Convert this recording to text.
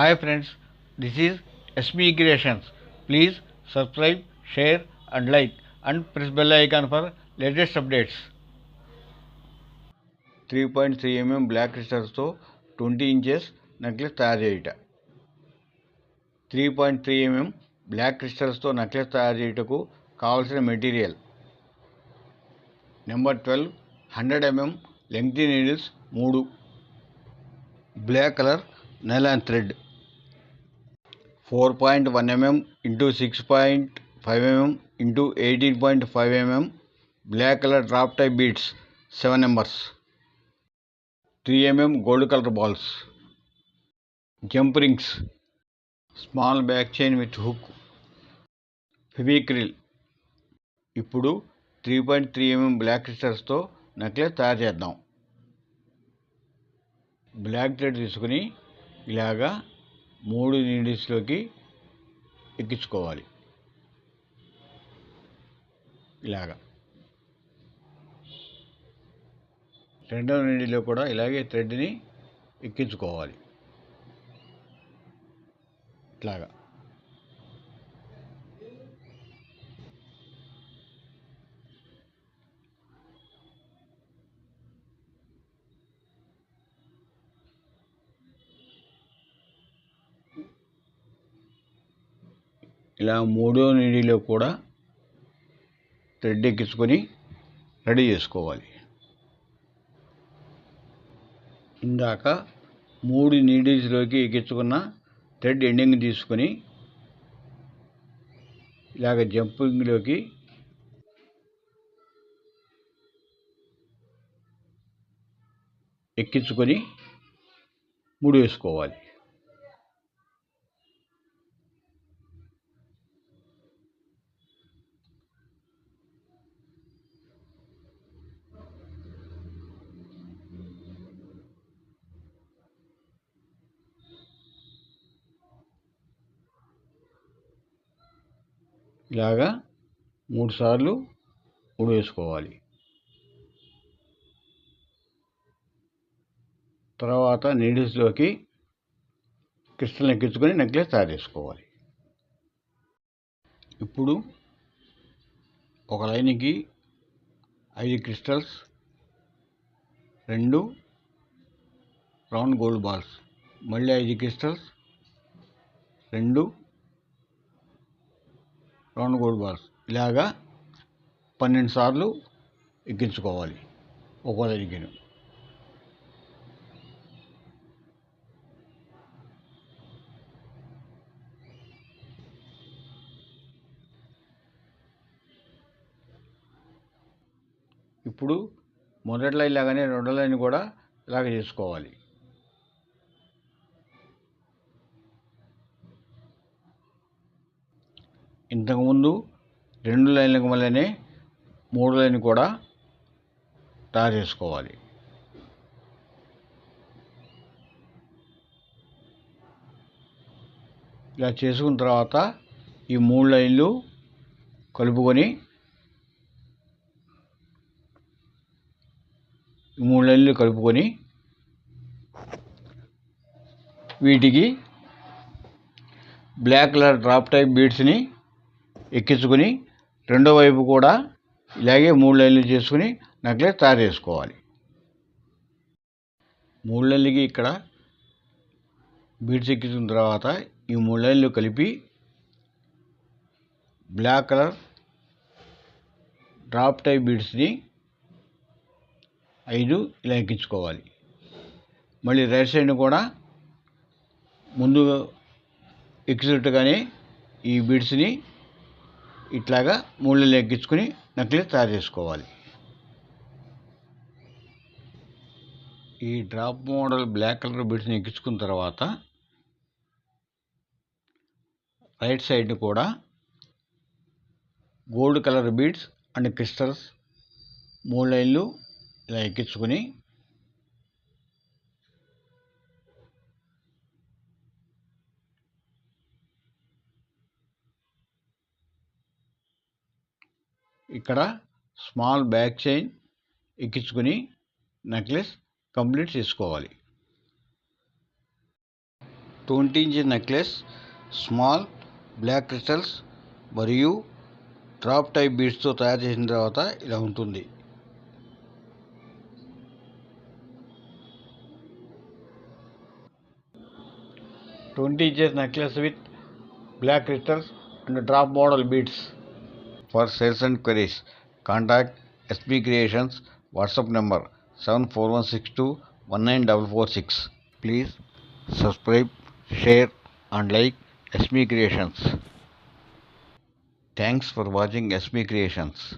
Hi friends, this is SB Creations. Please subscribe, share and like and press bell icon for latest updates. Three point three MM black క్రిస్టల్స్తో twenty inches necklace తయారు చేయుట three point three MM black క్రిస్టల్స్తో necklace తయారు చేయుటకు కావలసిన material number twelve hundred MM lengthy needles మూడు black colour nylon thread four point one MM into six point five MM into eighteen point five MM black colour drop type beats seven numbers. Three MM gold colour balls. Jump rings. Small back chain with hook. Fevicryl. ఇప్పుడు three point three MM black క్రిస్టల్స్తో necklace తయారు చేద్దాం. Black thread తీసుకుని ఇలాగా మూడు నీడిల్స్లోకి ఎక్కించుకోవాలి. ఇలాగా. రెండవ నీడిలో కూడా ఇలాగే థ్రెడ్ని ఎక్కించుకోవాలి. ఇట్లాగా. ఇలా మూడో నీడిలో కూడా థ్రెడ్ ఎక్కించుకొని రెడీ చేసుకోవాలి. ఇందాక మూడు నీడిల్స్లోకి ఎక్కించుకున్న థ్రెడ్ ఎండింగ్ తీసుకొని ఇలాగ జంపింగ్లోకి ఎక్కించుకొని ముడి వేసుకోవాలి ఇలాగా మూడు సార్లు వేసుకోవాలి. తర్వాత నీడిల్స్లోకి క్రిస్టల్ని ఎక్కించుకొని నెక్లెస్ తయారు చేసుకోవాలి. ఇప్పుడు ఒక లైన్కి ఐదు క్రిస్టల్స్ రెండు రౌండ్ గోల్డ్ బాల్స్ మళ్ళీ ఐదు క్రిస్టల్స్ రెండు రౌండ్ గోల్డ్ బాల్స్. ఇలాగా పన్నెండు సార్లు ఎక్కించుకోవాలి. ఒక్కో దగ్గర ఇప్పుడు మొదట్లో ఇలాగనే లాగానే రెండో లైన్ కూడా ఇలాగ చేసుకోవాలి. ఇంతకుముందు రెండు లైన్లకు మళ్ళీనే మూడు లైన్ కూడా తయారు చేసుకోవాలి. ఇలా చేసుకున్న తర్వాత ఈ మూడు లైన్లు కలుపుకొని ఈ మూడు లైన్లు కలుపుకొని వీటికి బ్లాక్ కలర్ డ్రాప్ టైప్ బీడ్స్ని ఎక్కించుకొని రెండో వైపు కూడా ఇలాగే మూడు లైన్లు చేసుకుని నెక్లెస్ తయారు చేసుకోవాలి. మూడు లైన్లకి ఇక్కడ బీడ్స్ ఎక్కించిన తర్వాత ఈ మూడు లైన్లు కలిపి బ్లాక్ కలర్ డ్రాప్ టైప్ బీడ్స్ని ఐదు ఇలా ఎక్కించుకోవాలి. మళ్ళీ రైట్ సైడ్ కూడా ముందు ఎక్కినట్టుగానే ఈ బీడ్స్ని ఇట్లాగా మూలలు ఎక్కించుకుని నకిలీ తయారు చేసుకోవాలి. ఈ డ్రాప్ మోడల్ బ్లాక్ కలర్ బీడ్స్ని ఎక్కించుకున్న తర్వాత రైట్ సైడ్ కూడా gold colour beads and crystals మూడు లైన్లు ఇలా ఎక్కించుకొని ఇక్కడ స్మాల్ బ్యాక్ చైన్ ఎక్కించుకొని నెక్లెస్ కంప్లీట్ చేసుకోవాలి. Twenty inch necklace small black crystals మరియు డ్రాప్ టైప్ బీడ్స్తో తయారు చేసిన తర్వాత ఇలా ఉంటుంది. Twenty inches necklace with black crystals and drop model beads For sales and queries, contact SP Creations WhatsApp number 7416219446. Please subscribe, share and like SB Creations. Thanks for watching SB Creations.